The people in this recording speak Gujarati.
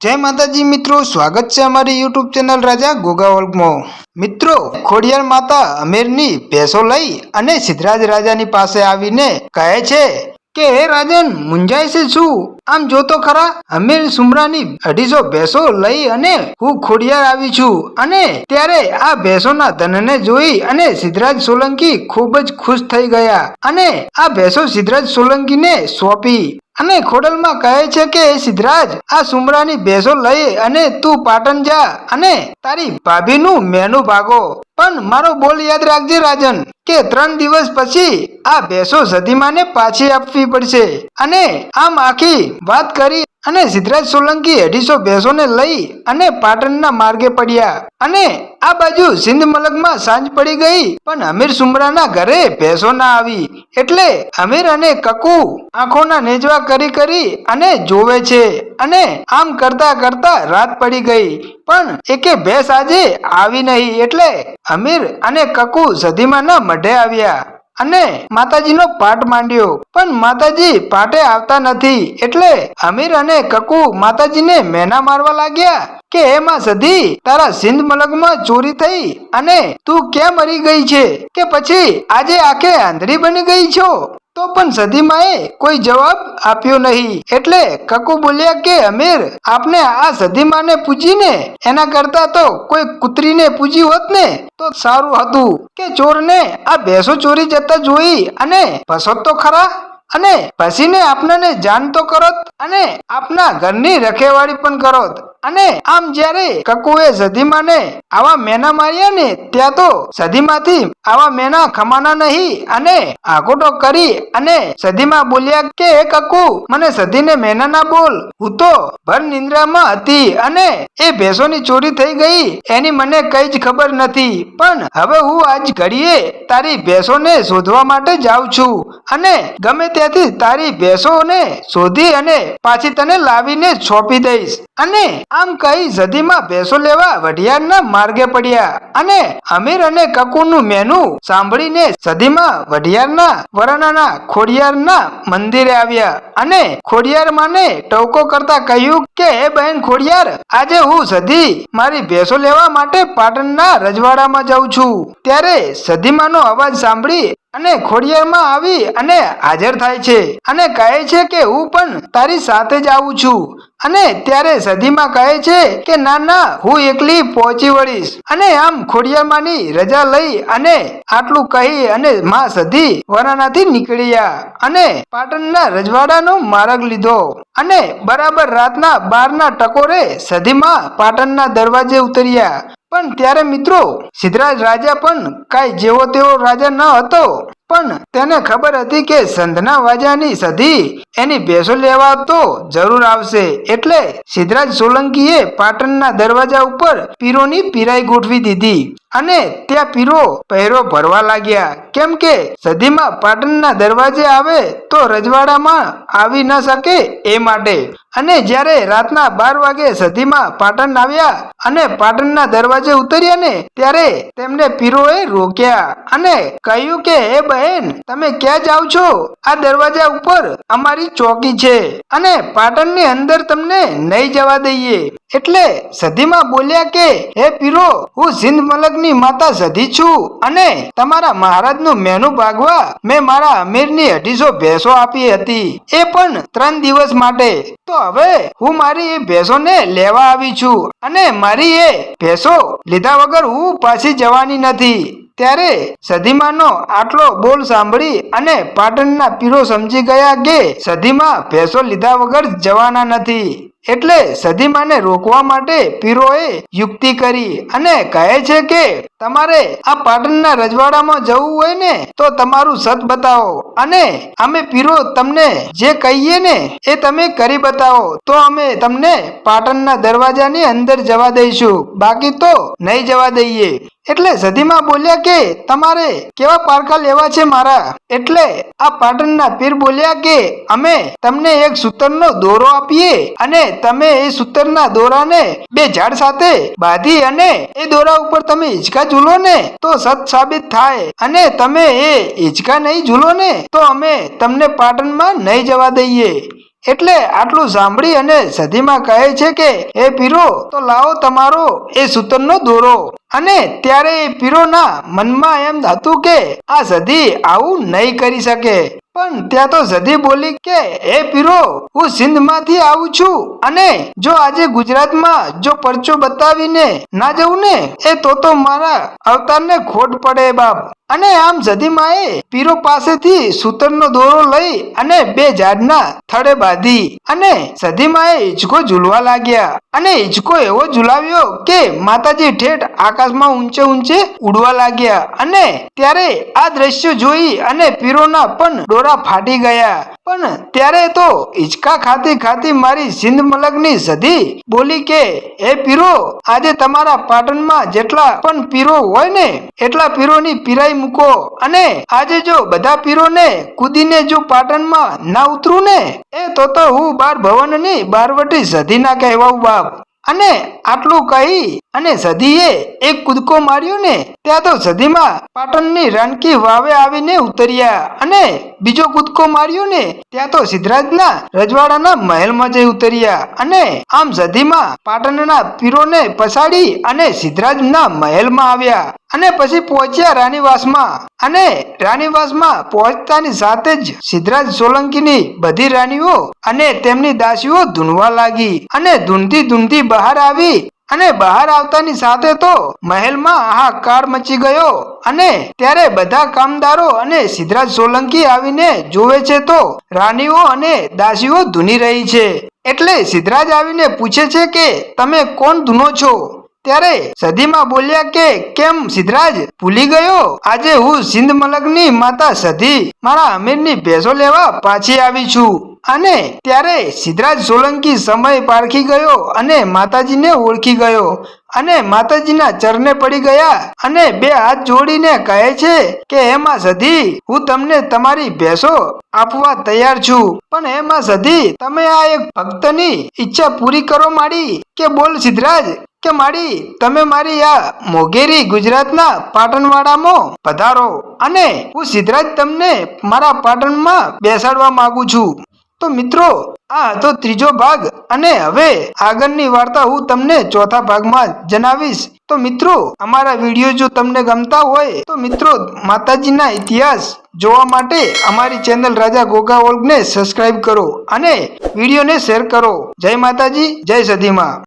જય માતાજી મિત્રો, સ્વાગત છે અમારી યુટ્યુબ ચેનલ રાજા ગોગા વર્ગમાં મિત્રો, ખોડિયાર માતા અમીરની ભેંસો લઈ અને સિદ્ધરાજ રાજાની પાસે આવીને કહે છે કે, હે રાજન મુંજાય છે શું? આમ જોતો ખરા, અમીર સુમરાની અઢીસો ભેંસો લઈ અને હું ખોડિયાર આવી છું અને ત્યારે આ ભેંસોના ધનને જોઈ અને સિદ્ધરાજ સોલંકી ખૂબ જ ખુશ થઈ ગયા અને આ ભેંસો સિદ્ધરાજ સોલંકીને સોંપી. અને ખોડલમાં કહે છે કે, સિદ્ધરાજ, આ સુમરાની ભેંસો લઈ અને તું પાટણ જા અને તારી ભાભીનું મેનુ ભાગો. પણ મારો બોલ યાદ રાખજે રાજન, કે ત્રણ દિવસ પછી આ ભેંસો સધીમાને પાછી આપવી પડશે. અને આમ આખી વાત કરી અને સિદ્ધરાજ સોલંકી અઢીસો ભેંસોને લઈ અને પાટણના માર્ગે પડ્યા. અને આ બાજુ સિંધ મલકમાં સાંજ પડી ગઈ, પણ અમીર સુમરાના ઘરે ભેંસો ના આવી. એટલે અમીર અને કકુ આંખોના નેજવા કરી કરી અને જોવે છે અને આમ કરતા કરતા રાત પડી ગઈ. પણ એકે ભેંસ આજે આવી નહીં, એટલે અમીર અને કકુ સધીમાના મઢે આવ્યા અને માતાજીનો પાઠ માંડ્યો. પણ માતાજી પાઠે આવતા નથી, એટલે અમીર અને કકુ માતાજીને મેના મારવા લાગ્યા. કે એમાં સધી તારા સિંધ મલકમાં ચોરી થઈ અને તું ક્યાં મરી ગઈ છે? કે પછી આજે આખે આંધળી બની ગઈ છો? તો પણ સધીમાએ કોઈ જવાબ આપ્યો નહીં. એટલે કકુ બોલ્યા કે, અમીર, આપને આ સધીમાને પૂજીને? એના કરતા તો કોઈ કૂતરીને પૂજી હોત ને, તો સારું હતું. કે ચોરને આ ભેંસો ચોરી જતા જોઈ અને ભસોત તો ખરા? અને ભસીને આપનાને જાણ તો કરત અને આપના ઘરની રખેવાળી પણ કરોત. અને આમ જ્યારે કકુએ સધીમાને આવા મેના માર્યા ને ત્યાં તો સધીમાંથી આવા મેના ખમાના નહીં અને આકોટો કરી અને સધીમાં બોલ્યા કે એ કકુ, મને સધીને મેના ના બોલ. હું તો ભર નિંદ્રામાં હતી અને એ ભેંસોની ચોરી થઈ ગઈ. એની મને કઈ જ ખબર નથી. પણ હવે હું આજ ઘડીએ તારી ભેંસોને શોધવા માટે જાઉં છું. અને ગમે ત્યાંથી તારી ભેંસોને શોધી અને પાછી તને લાવીને સોંપી દઈશ. અને આમ કહી સદીમાં ભેંસો લેવા વઢિયારના માર્ગે પડ્યા. અને અમીર અને કકુનું મેનુ સાંભળીને સદીમાં વઢિયારના વરણાના ખોડિયારના મંદિરે આવ્યા. અને ખોડિયાર માને ટવકો કરતા કહ્યું કે, હે બહેન ખોડિયાર, આજે હું સદી મારી ભેંસો લેવા માટે પાટણના રજવાડામાં જાઉં છું. ત્યારે સદીમાનો અવાજ સાંભળી અને ખોડિયારમાં આવી અને હાજર થાય છે. અને કહે છે કે, હું પણ તારી સાથે જ આવું છું. અને ત્યારે સધીમાં કહે છે કે, ના ના, હું એકલી પહોંચી વળીશ. અને આમ ખોડિયારમાંની રજા લઈ અને આટલું કહી અને માં સધી વરાણાથી નીકળ્યા અને પાટણના રજવાડાનો માર્ગ લીધો. અને બરાબર રાતના બારના ટકોરે સધીમાં પાટણના દરવાજે ઉતર્યા. પણ ત્યારે મિત્રો સિદ્ધરાજ રાજા પણ કાંઈ જેવો તેવો રાજા ન હતો. પણ તેને ખબર હતી કે સંધના વાજાની સધી એની ભેસો લેવા તો જરૂર આવશે. એટલે સિદ્ધરાજ સોલંકીએ પાટણના દરવાજા ઉપર પીરોની પીરાઈ ગોઠવી દીધી અને ત્યાં પીરો પહેરો ભરવા લાગ્યા. કેમ કે સધીમાં પાટણના દરવાજે આવે તો રજવાડામાં આવી ન શકે એ માટે. અને જ્યારે રાતના બાર વાગે સધીમાં પાટણ આવ્યા અને પાટણના દરવાજે ઉતર્યા ને ત્યારે તેમને પીરોએ રોક્યા અને કહ્યું કે હે બહેન તમે ક્યાં જાઓ છો? આ દરવાજા ઉપર અમારી ચોકી છે અને પાટણની અંદર તમને નહીં જવા દઈએ. એટલે સધીમાં બોલ્યા કે, હે પીરો, હું સિંધ મલકની માતા સધી છું અને તમારા મહારાજનું મેનુ ભાગવા મેં મારા અમીરની અઢીસો ભેંસો આપી હતી. એ પણ ત્રણ દિવસ માટે. તો હવે હું મારી એ ભેંસોને લેવા આવી છું અને મારી એ ભેંસો લીધા વગર હું પાછી જવાની નથી. ત્યારે સધીમાનો આટલો બોલ સાંભળી અને પાટણના પીરો સમજી ગયા કે સધીમાં ભેંસો લીધા વગર જવાના નથી. એટલે સધીમાને રોકવા માટે પીરોએ યુક્તિ કરી અને કહે છે કે તમારે આ પાટણના રજવાડામાં જવું હોય ને, તો તમારું સત બતાવો. અને અમે પીરો તમને જે કહીએ ને, એ તમે કરી બતાવો. તો અમે તમને પાટણના દરવાજાની અંદર જવા દઈશું. બાકી તો નહીં જવા દઈએ. એટલે સધીમાં બોલ્યા કે, તમારે કેવા પારખા લેવા છે મારા? એટલે આ પાટણના પીર બોલ્યા કે, અમે તમને એક સૂતરનો દોરો આપીએ અને તમે એ સૂતરના દોરાને બે ઝાડ સાથે બાંધી અને એ દોરા ઉપર તમે હિંચકા ઝૂલો ને તો સત સાબિત થાય. અને તમે એ હિંચકા નહીં ઝૂલો ને તો અમે તમને પાટણમાં નહીં જવા દઈએ. એટલે આટલું સાંભળી અને સધીમાં કહે છે કે એ પીરો, તો લાવો તમારો એ સૂતરનો દોરો. અને ત્યારે એ પીરોના મનમાં એમ હતું કે, આ સધી આવું નહીં કરી શકે. પણ ત્યાં તો જદી બોલી કે, હે પીરો, હું સિંધમાંથી આવું છું અને જો આજે ગુજરાતમાં જો પરચો બતાવીને ના જવું ને, એ તો તો મારા અવતારને ખોટ પડે બાપ. અને આમ જદીમાએ પીરો પાસેથી સૂતરનો દોરો લઈ અને બે ઝાડના થડે બાંધી અને સધીમાએ હિંચકો ઝૂલવા લાગ્યા. અને હિંચકો એવો ઝુલાવ્યો કે માતાજી ઠેઠ આકાશમાં ઊંચે ઊંચે ઉડવા લાગ્યા અને ત્યારે આ દ્રશ્ય જોઈ અને પીરોના પણ ડોરા ફાટી ગયા. પણ ત્યારે તો હિંચકા ખાતી ખાતી મારી સિંધ મલકની સધી બોલી કે એ પીરો, આજે તમારા પાટણમાં જેટલા પણ પીરો હોય ને, એટલા પીરોની પીરાઈ મૂકો. અને આજે જો બધા પીરોને કૂદીને જો પાટણમાં ના ઉતરું ને, એ તો તો હું બાર ભવનની બારવટી સધી ના કહેવાઉં બાપ. અને આટલું કહી અને સધીએ એક કૂદકો માર્યો ને, ત્યાં તો સધીમાં પાટણની રાણકી વાવે આવીને ઉતર્યા અને બીજો કૂદકો માર્યો ને, ત્યાં તો સિદ્ધરાજના રજવાડાના મહેલમાં જઈ ઉતર્યા અને આમ સધીમાં પાટણના પીરોને પસાડી અને સિદ્ધરાજના મહેલમાં આવ્યા. અને પછી પહોંચ્યા રાણીવાસમાં. અને રાણીવાસમાં પહોંચતાની સાથે જ સિદ્ધરાજ સોલંકીની બધી રાણીઓ અને તેમની દાસીઓ ધૂનવા લાગી અને ધૂનતી ધૂનતી બહાર આવી અને બહાર આવતાની સાથે તો મહેલમાં હાહાકાર મચી ગયો. અને ત્યારે બધા કામદારો અને સિદ્ધરાજ સોલંકી આવીને જોવે છે તો રાણીઓ અને દાસીઓ ધૂની રહી છે. એટલે સિદ્ધરાજ આવીને પૂછે છે કે તમે કોણ ધૂનો છો? ત્યારે સધીમાં બોલ્યા કે, કેમ સિદ્ધરાજ? ભૂલી ગયો? આજે હું સિંધ મલકની માતા સધી. મારા અમીરની ભેંસો લેવા પાછી આવી છું. અને ત્યારે સિદ્ધરાજ સોલંકી સમય પારખી ગયો અને માતાજીને ઓળખી ગયો. અને માતાજીના ચરણે પડી ગયા અને બે હાથ જોડીને કહે છે કે, એમાં સધી, હું તમને તમારી ભેંસો આપવા તૈયાર છું. પણ એમાં સધી, તમે આ એક ભક્તની ઈચ્છા પૂરી કરો માડી. કે બોલ સિદ્ધરાજ કે માડી તમે મારી આ મોગેરી ગુજરાતના પાટણવાડામાં પધારો અને હું સિદ્ધરાજ તમને મારા પાટણમાં બેસાડવા માંગુ છું. તો મિત્રો, આ હતો ત્રીજો ભાગ અને હવે આગળની વાર્તા હું તમને ચોથા ભાગમાં જણાવીશ. તો મિત્રો, અમારા વીડિયો જો તમને ગમતા હોય, તો મિત્રો, માતાજીના ઇતિહાસ જોવા માટે અમારી ચેનલ રાજા ગોગા ઓલ્ગને સબસ્ક્રાઇબ કરો અને વિડીયોને શેર કરો. જય માતાજી, જય સધીમાં.